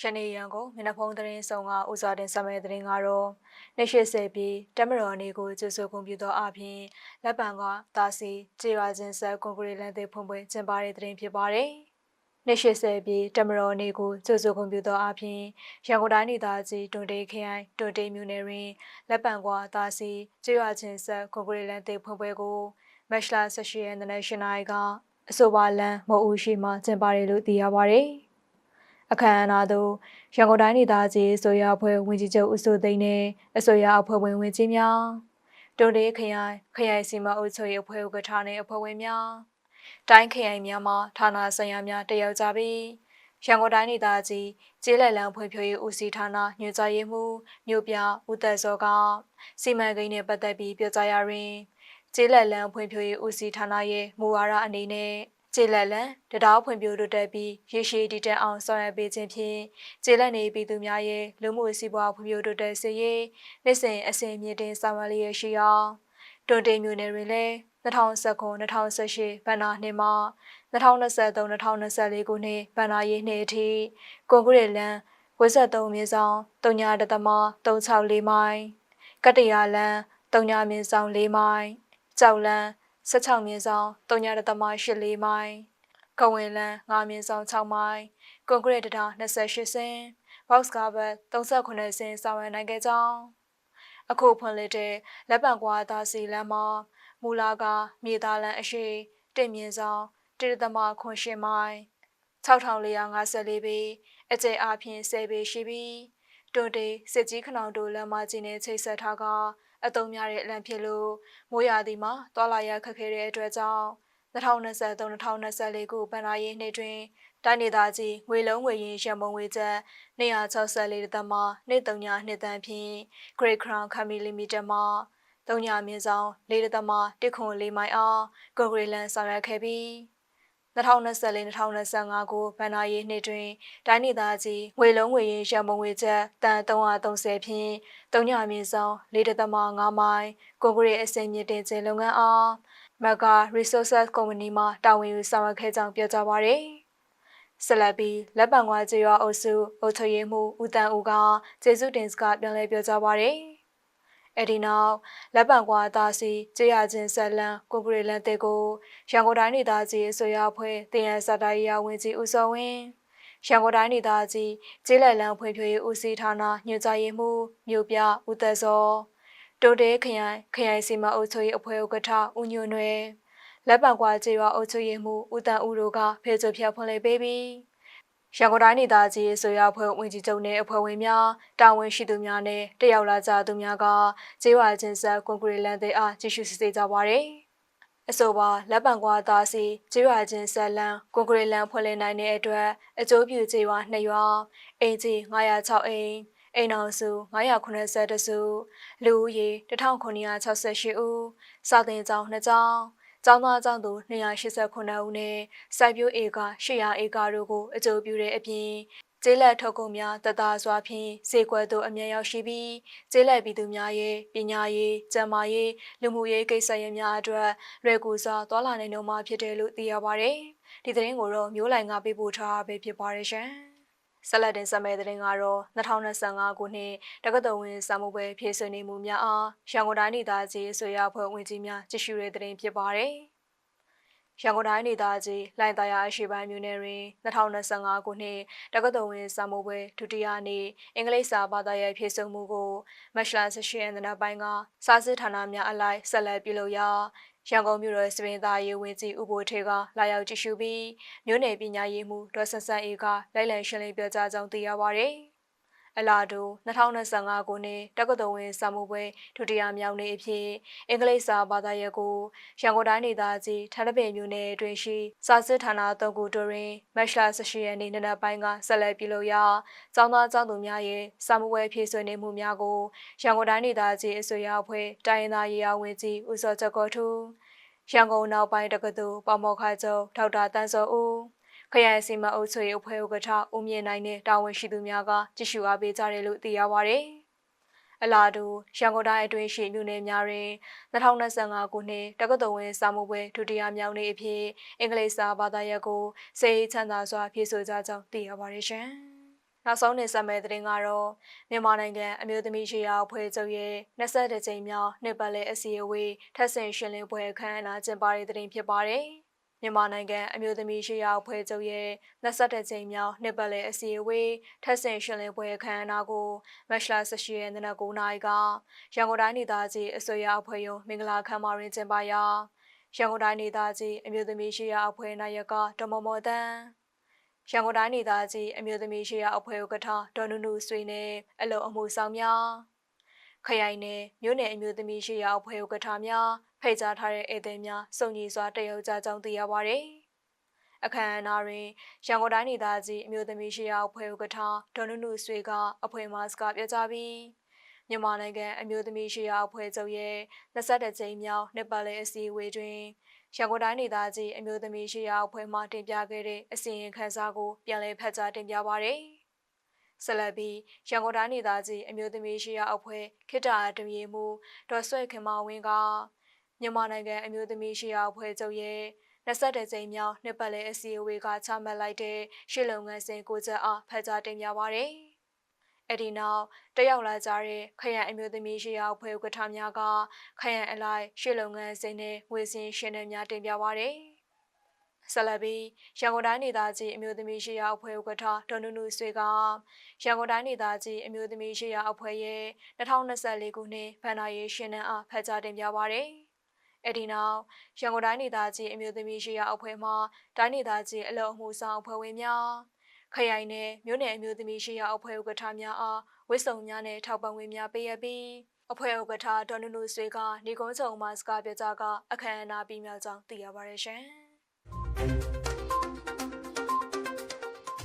ရှနေရန်ကုန်မျက်နှာဖုံးသတင်းဆောင်ကဥစွာတင်ဆက်မဲ့သတင်းကတော့280ပြည်တမတော်နေကိုကျေဆိုကွန်ပျူတာအပြင်လက်ပံကတာစီကြေရွာချင်းဆက်ကွန်ကရစ်လန်သေးဖွင့်ပွဲကျင်းပတဲ့သတင်းဖြစ်ပါတယ်။280ပြည်တမတော်နေကိုကျေဆိုကွန်ပျူတာအပြင်ရန်ကုန်တိုင်းဒေသကြီးတွန်တေးခရိုင်တွန်တေးမြို့နယ်တွင်လက်ပံကတာစီကြေရွာချင်းဆက်ကွန်ကရစ်လန်သေးဖွင့်ပွဲကိုမက်ရှလာ18ရက်နေ့နဲ့ရှင်နိုင်ကအဆိုပါလန်မဟုတ်ဦးရှိမှကျင်းပတယ်လို့သိရပါတယ်။ အခမ်းအနားသို့ရန်ကုန်တိုင်းဒေသကြီးဆိုရအဖွဲ့ဝင်ကြီးချုပ်ဦးစိုးသိန်းနဲ့အစိုးရအဖွဲ့ဝင်ဝင်ကြီးများတုံတေးခရိုင်ခရိုင်စီမအုပ်ချုပ်ရေးအဖွဲ့ဥက္ကဋ္ဌနဲ့အဖွဲ့ဝင်များတိုင်းခရိုင်များမှဌာနဆိုင်ရာများတက်ရောက်ကြပြီးရန်ကုန်တိုင်းဒေသကြီးကျေးလက်လံဖွံ့ဖြိုးရေးဦးစီးဌာနညွှန်ကြားရေးမှူးမြို့ပြဦးသက်စောကစီမံကိန်းနဲ့ပတ်သက်ပြီးပြောကြားရာတွင်ကျေးလက်လံဖွံ့ဖြိုးရေးဦးစီးဌာနရဲ့မူဝါဒအနေနဲ့ ကျေလက်လန်တတောက်ဖွံ့ဖြိုးတိုးတက်ပြီးရရှိတည်တံ့အောင်ဆောင်ရွက်ပေးခြင်းဖြင့်ကျေလက်နေပြည်သူများရဲ့လူမှုစီးပွားဖွံ့ဖြိုးတိုးတက်စေရေးနှစ်စဉ်အစဉ်မြင့်တင်ဆောင်ရွက်လျက်ရှိအောင်တွန်တေမျိုးနယ်တွင်လည်း2019-2018ဘဏ္ဍာနှစ်မှာ2023-2024ခုနှစ်ဘဏ္ဍာရေးနှစ်အထိကွန်ကရစ်လန်53မြေဆောင်3.364မိုင်ကတ္တရာလန်3မြေဆောင်4မိုင်ကြောက်လန် 16မြင်းဆောင်3.84မိုင်ကဝင်လန်း9မြင်းဆောင်6မိုင်ကွန်ကရစ်တံ28စင် box cover 38စင်ဆောင်ရနိုင်ခဲ့ကြောင်းအခုဖွင့်လှစ်တဲ့လက်ပံကွာသားစီလမ်းမှာမူလာကမြေသားလမ်းအရှိတင်မြင့်ဆောင်1.8မိုင်6454ပေအကျယ်အပြင်း10ပေရှိပြီးတွန်တေစစ်ကြီးခနောင်တို့လမ်းမကြီးနဲ့ချိတ်ဆက်ထားက အတုံးများတဲ့အလံဖြစ်လို့မိုးရာသီမှာသွာလာရခက်ခဲတဲ့အတွက်ကြောင့်2023-2024ခုဗန်နာရေးနှစ်တွင်တိုင်းဒေသကြီးငွေလုံးငွေရင်းရန်ပုံငွေကျပ်264တသမ2.3နှစ်တန်းဖြင့် Great Crown Company Limited မှ3ညမြင့်ဆောင်4တသမ1ခွန်4မိုင်အောင်ကွန်ဂရီလန်ဆောင်ရွက်ခဲ့ပြီး 2024-2025ကိုဗန်နာရေးနှစ်တွင်တိုင်းဒေသကြီးငွေလုံးငွေရင်းရန်ပုံငွေကျပ်တန်330ဖြင့်တုံညမြင့်ဆောင်4.5မိုင်ကွန်ကရစ်အစိမ်းမြင့်တင်ခြင်းလုပ်ငန်းအား Mega Resources Company မှတာဝန်ယူဆောင်ရွက်ခဲ့ကြောင်းပြောကြားပါရယ်ဆလဘီလက်ပံကွာကျေးရွာအုပ်စုအုပ်ချုပ်ရေးမှူးဦးတန်းဦးကကျေးဇူးတင်စကားပြန်လည်ပြောကြားပါရယ် အဲ့ဒီနောက်လက်ပံကွာသားစီကြေးရချင်းဆက်လန်ကိုကရီလန်တဲ့ကို ရန်ကုန်တိုင်းဒေသကြီးအစိုးရအဖွဲ့တင်ရစတာရီယာဝင်ကြီးဦးစောဝင်းရန်ကုန်တိုင်းဒေသကြီးကျေးလက်လန်ဖွံ့ဖြိုးရေးဦးစီးဌာနညွှန်ကြားရေးမှူးမြို့ပြဦးသက်စောတိုတဲခရိုင်ခရိုင်စီမအုပ်ချုပ်ရေးအဖွဲ့ဥက္ကဋ္ဌဦးညွန့်ွယ်လက်ပံကွာကျေးရွာအုပ်ချုပ်ရေးမှူးဦးတန်ဦးတို့ကဖေချွဖြတ်ဖွင့်လှစ်ပေးပြီး ရန်ကုန်တိုင်းဒေသကြီးဆိုရဖွဲ့ဝင်ကြီးချုပ်နဲ့အဖွဲ့ဝင်များတာဝန်ရှိသူများနဲ့တက်ရောက်လာကြသူများကကျေးရွာချင်းဆက်ကွန်ကရစ်လန်သေးအားကြည့်ရှုစစ်ဆေးကြပါရယ်အဆိုပါလက်ပံကွာသားစီကျေးရွာချင်းဆက်လန်ကွန်ကရစ်လန်ဖွင့်လှစ်နိုင်တဲ့အတွက်အကျိုးပြုကျေးရွာ2ရွာအင်ဂျီ906အိမ်အိမ်အောင်စု980စုလူဦးရေ1968ဦးစာသင်ကျောင်း2ကျောင်း ကျောင်းသားကျောင်းသူ289ဦးနဲ့စိုက်ပျိုးဧက800ဧကတို့ကိုအကျိုးပြုတဲ့အပြင်ကျေးလက်ထုတ်ကုန်များတသားစွာဖြင့်ဈေးကွက်သို့အမြဲရောက်ရှိပြီးကျေးလက်ပြည်သူများရဲ့ပညာရေး၊ကျန်းမာရေးလူမှုရေးကိစ္စရပ်များအတွက်လွယ်ကူစွာသွာလာနိုင်တော့မှာဖြစ်တယ်လို့သိရပါတယ်။ဒီသတင်းကိုတော့မျိုးလိုင်ကပေးပို့ထားပဲဖြစ်ပါတယ်ရှင်။ ဆက်လက်တင်ဆက်မယ့်သတင်းကတော့2025ခုနှစ်တက္ကသိုလ်ဝင်စာမှုပွဲဖြည့်ဆွေးနေမှုများအားရန်ကုန်တိုင်းဒေသကြီးဆွေရအဖွဲ့ဝင်ကြီးများကြည့်ရှုတဲ့သတင်းဖြစ်ပါတယ်။ရန်ကုန်တိုင်းဒေသကြီးလိုင်သာယာအရှိပိုင်းမြို့နယ်တွင်2025ခုနှစ်တက္ကသိုလ်ဝင်စာမှုပွဲဒုတိယနေ့အင်္ဂလိပ်စာဘာသာရေးဖြည့်ဆို့မှုကိုမက်ရှလာ18ရက်နေ့ပိုင်းကစာစစ်ဌာနများအလိုက်ဆက်လက်ပြုလုပ်ရာ ရန်ကုန်မြို့တော်စပင်သားရေးဝင်ကြီးဥပိုထေကလာရောက်ကြည့်ရှုပြီးမြို့နယ်ပညာရေးမှူးဒေါ်ဆန်ဆန်အေကလိုက်လံရှင်းလင်းပြောကြားကြောင်းသိရပါဗျ။ အလားတူ2025ခုနှစ်တက္ကသိုလ်ဝင်စာမှုပွဲဒုတိယမြောက်နေ့အဖြစ်အင်္ဂလိပ်စာဘာသာရပ်ကိုရန်ကုန်တိုင်းဒေသကြီးထန်းတပင်မြို့နယ်အတွင်းရှိစာစစ်ဌာနသုံးခုတွင်မက်ရှလာ18ရက်နေ့နံနက်ပိုင်းကဆက်လက်ပြုလုပ်ရာကျောင်းသားကျောင်းသူများရဲ့စာမှုပွဲဖြည့်ဆွေးနေမှုများကိုရန်ကုန်တိုင်းဒေသကြီးအစိုးရအဖွဲ့တိုင်းရင်းသားရေးရာဝန်ကြီးဦးစောချက်ကောထူရန်ကုန်နောက်ပိုင်းတက္ကသိုလ်ပေါမောခချုပ်ဒေါက်တာတန်းစောဦး ခရိုင်စီမအုပ်ချုပ်ရေးအဖွဲ့ဥက္ကဋ္ဌဦးမြင့်နိုင်နဲ့တာဝန်ရှိသူများကကြည့်ရှုအားပေးကြတယ်လို့သိရပါဗျ။အလားတူရန်ကုန်တိုင်းအတွင်းရှိမြို့နယ်များတွင်2025ခုနှစ်တက္ကသိုလ်ဝင်စာမှုပွဲဒုတိယမြောက်နေ့အဖြစ်အင်္ဂလိပ်စာဘာသာရပ်ကိုစေချမ်းသာစွာဖြည့်ဆို့ကြကြောင်းသိရပါတယ်ရှင်။နောက်ဆုံးနေဆက်မဲ့သတင်းကတော့မြန်မာနိုင်ငံအမျိုးသမီးရှိရာအဖွဲ့ချုပ်ရဲ့22ကြိမ်မြောက်နှစ်ပတ်လည်အစည်းအဝေးထပ်ဆင့်ရှင်းလင်းပွဲအခမ်းအနားကျင်းပတဲ့သတင်းဖြစ်ပါတယ်။ မြန်မာနိုင်ငံအမျိုးသမီးရှိရာအဖွဲ့ချုပ်ရဲ့22ကြိမ်မြောက်နှစ်ပတ်လည်အစည်းအဝေးထပ်ဆင့်ရှင်းလင်းပွဲအခမ်းအနားကိုမတ်လ18ရက်နေ့နက်9:00နာရီကရန်ကုန်တိုင်းဒေသကြီးအစိုးရအဖွဲ့ရုံးမင်္ဂလာခမ်းမတွင်ကျင်းပရာရန်ကုန်တိုင်းဒေသကြီးအမျိုးသမီးရှိရာအဖွဲ့နာယကဒေါ်မော်မော်တန်းရန်ကုန်တိုင်းဒေသကြီးအမျိုးသမီးရှိရာအဖွဲ့ဥက္ကဋ္ဌဒေါ်နုနုဆွေနဲ့အလုံအမှုဆောင်များခရိုင်နယ်မြို့နယ်အမျိုးသမီးရှိရာအဖွဲ့ဥက္ကဋ္ဌများ ဖိတ်ကြားထားတဲ့ဧည့်သည်များစုံညီစွာတက်ရောက်ကြကြောင်းသိရပါဗျ။အခမ်းအနားတွင်ရန်ကုန်တိုင်းဒေသကြီးအမျိုးသမီးရှိရာအဖွဲ့ဥက္ကဋ္ဌဒေါ်နုနုဆွေကအဖွဲ့မှစကားပြောကြားပြီးမြန်မာနိုင်ငံအမျိုးသမီးရှိရာအဖွဲ့ချုပ်ရဲ့22ကြိမ်မြောက်နှစ်ပတ်လည်အစည်းအဝေးတွင်ရန်ကုန်တိုင်းဒေသကြီးအမျိုးသမီးရှိရာအဖွဲ့မှတင်ပြခဲ့တဲ့အစီရင်ခံစာကိုပြန်လည်ဖတ်ကြားတင်ပြပါရယ်။ဆက်လက်ပြီးရန်ကုန်တိုင်းဒေသကြီးအမျိုးသမီးရှိရာအဖွဲ့ခိတ္တအတရေမှုဒေါ်ဆွဲခင်မဝင်းက မြန်မာနိုင်ငံအမျိုးသမီးရှိရာအဖွဲ့ချုပ်ရဲ့22ကြိမ်မြောက်နှစ်ပတ်လည်အစည်းအဝေးကချမှတ်လိုက်တဲ့ရှစ်လုံငန်းစဉ်ကိုချက်အားဖတ်ကြားတင်ပြပါရယ်။အဲ့ဒီနောက်တက်ရောက်လာကြတဲ့ခရံအမျိုးသမီးရှိရာအဖွဲ့ဥက္ကဋ္ဌများကခရံအလိုက်ရှေ့လုပ်ငန်းစဉ်နဲ့ငွေစင်ရှင်နယ်များတင်ပြပါရယ်ဆလဘီရန်ကုန်တိုင်းဒေသကြီးအမျိုးသမီးရှိရာအဖွဲ့ဥက္ကဋ္ဌဒေါ်နုနုဆွေကရန်ကုန်တိုင်းဒေသကြီးအမျိုးသမီးရှိရာအဖွဲ့ရဲ့2024ခုနှစ်ဗန်နာရေးရှင်နယ်အားဖတ်ကြားတင်ပြပါရယ် အဲ့ဒီနောက်ရန်ကုန်တိုင်းဒေသကြီးအမျိုးသမီးရှိရာအဖွဲ့မှတိုင်းဒေသကြီးအလုံအမှုဆောင်အဖွဲ့ဝင်များခရိုင်နယ်မြို့နယ်အမျိုးသမီးရှိရာအဖွဲ့ဥက္ကဋ္ဌများအားဝစ်စုံများနဲ့ထောက်ပံ့ငွေများပေးရပြီးအဖွဲ့ဥက္ကဋ္ဌဒေါ်နုနုဆွေကနေကုန်းချုံမှစကားပြောကြားကအခမ်းအနားပြီးမြောက်ကြောင်းသိရပါတယ်ရှင်။